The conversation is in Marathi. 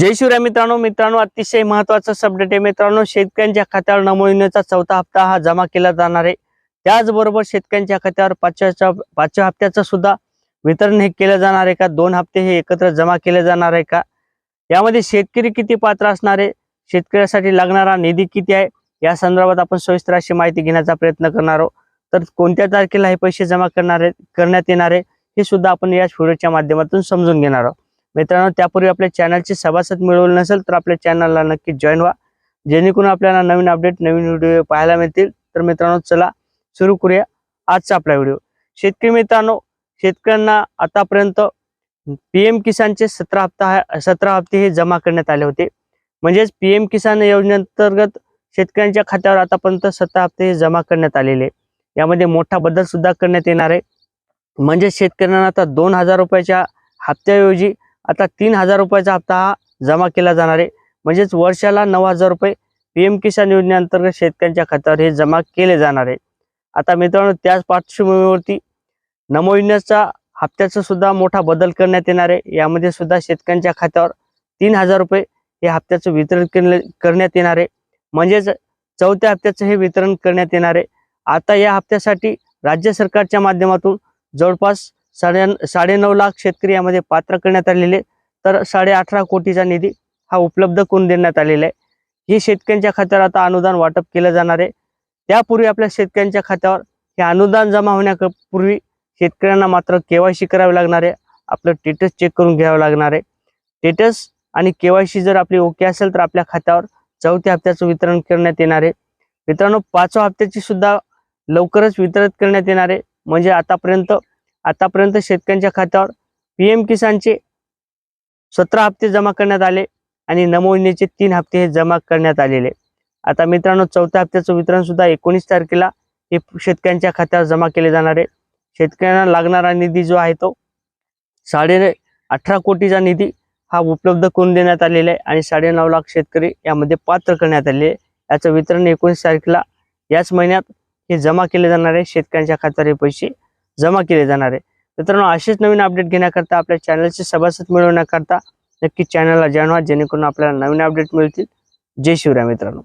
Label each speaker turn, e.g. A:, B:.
A: जय शिवराय मित्रांनो मित्रांनो अतिशय महत्त्वाचा सबडेट आहे मित्रांनो शेतकऱ्यांच्या खात्यावर नमो योजनेचा चौथा हप्ता हा जमा केला जाणार आहे. त्याचबरोबर शेतकऱ्यांच्या खात्यावर पाचव्या पाचव्या हप्त्याचं सुद्धा वितरण हे केलं जाणार आहे का? दोन हप्ते हे एकत्र जमा केले जाणार आहे का? यामध्ये शेतकरी किती पात्र असणार आहे? शेतकऱ्यासाठी लागणारा निधी किती आहे? या संदर्भात आपण सविस्तर अशी माहिती घेण्याचा प्रयत्न करणार आहोत. तर कोणत्या तारखेला हे पैसे जमा करणार करण्यात येणार आहे हे सुद्धा आपण या व्हिडिओच्या माध्यमातून समजून घेणार आहोत. मित्रांनो त्यापूर्वी आपल्या चॅनलचे सभासद मिळवलं नसेल तर आपल्या चॅनलला नक्की जॉईन व्हा. जेणेकरून आपल्याला नवीन अपडेट नवीन व्हिडिओ पाहायला मिळतील. तर मित्रांनो चला सुरू करूया आजचा आपला व्हिडिओ शेतकरी मित्रांनो शेतकऱ्यांना आतापर्यंत पीएम किसानचे सतरा हप्ता सतरा हप्ते हे जमा करण्यात आले होते. म्हणजेच पीएम किसान योजनेअंतर्गत शेतकऱ्यांच्या खात्यावर आतापर्यंत सतरा हप्ते हे जमा करण्यात आलेले. यामध्ये मोठा बदल सुद्धा करण्यात येणार आहे. म्हणजे शेतकऱ्यांना आता दोन हजार रुपयाच्या हप्त्याऐवजी आता तीन हजार रुपयाचा हप्ता हा जमा केला जाणार आहे. म्हणजेच वर्षाला नऊ हजार रुपये पीएम किसान योजनेअंतर्गत शेतकऱ्यांच्या खात्यावर हे जमा केले जाणार आहे. आता मित्रांनो त्याच पार्श्वभूमीवरती नमो योजनेचा हप्त्याचा सुद्धा मोठा बदल करण्यात येणार आहे. यामध्ये सुद्धा शेतकऱ्यांच्या खात्यावर तीन हजार रुपये हे हप्त्याचं वितरण केले करण्यात येणार आहे. म्हणजेच चौथ्या हप्त्याचं हे वितरण करण्यात येणार आहे. आता या हप्त्यासाठी राज्य सरकारच्या माध्यमातून जवळपास साडे साडेनऊ लाख शेतकरी यामध्ये पात्र करण्यात आलेले तर साडे अठरा कोटीचा निधी हा उपलब्ध करून देण्यात आलेला आहे. हे शेतकऱ्यांच्या खात्यावर आता अनुदान वाटप केलं जाणार आहे. त्यापूर्वी आपल्या शेतकऱ्यांच्या खात्यावर हे अनुदान जमा होण्यापूर्वी शेतकऱ्यांना मात्र केवायसी करावी लागणार आहे. आपलं टेटस चेक करून घ्यावं लागणार आहे. टेटस आणि केवायसी जर आपली ओके असेल तर आपल्या खात्यावर चौथ्या हप्त्याचं वितरण करण्यात येणार आहे. मित्रांनो पाचव्या हप्त्याची सुद्धा लवकरच वितरित करण्यात येणार आहे. म्हणजे आतापर्यंत आतापर्यंत शेतकऱ्यांच्या खात्यावर पीएम किसानचे सतरा हप्ते जमा करण्यात आले आणि नमो योजनेचे तीन हप्ते हे जमा करण्यात आलेले. आता मित्रांनो चौथ्या हप्त्याचं वितरण सुद्धा एकोणीस तारखेला हे शेतकऱ्यांच्या खात्यावर जमा केले जाणार आहे. शेतकऱ्यांना लागणारा निधी जो आहे तो साडे अठरा कोटीचा निधी हा उपलब्ध करून देण्यात आलेला आहे आणि साडेनऊ लाख शेतकरी यामध्ये पात्र करण्यात आले याचं वितरण एकोणीस तारखेला याच महिन्यात हे जमा केले जाणार आहे. शेतकऱ्यांच्या खात्यावर हे पैसे जमा केले जाणार आहे. मित्रांनो असेच नवीन अपडेट घेण्याकरता आपल्या चॅनलचे सभासद मिळवण्याकरता नक्की चॅनलला जाणवा जेणेकरून आपल्याला नवीन अपडेट मिळतील. जय शिवराय मित्रांनो.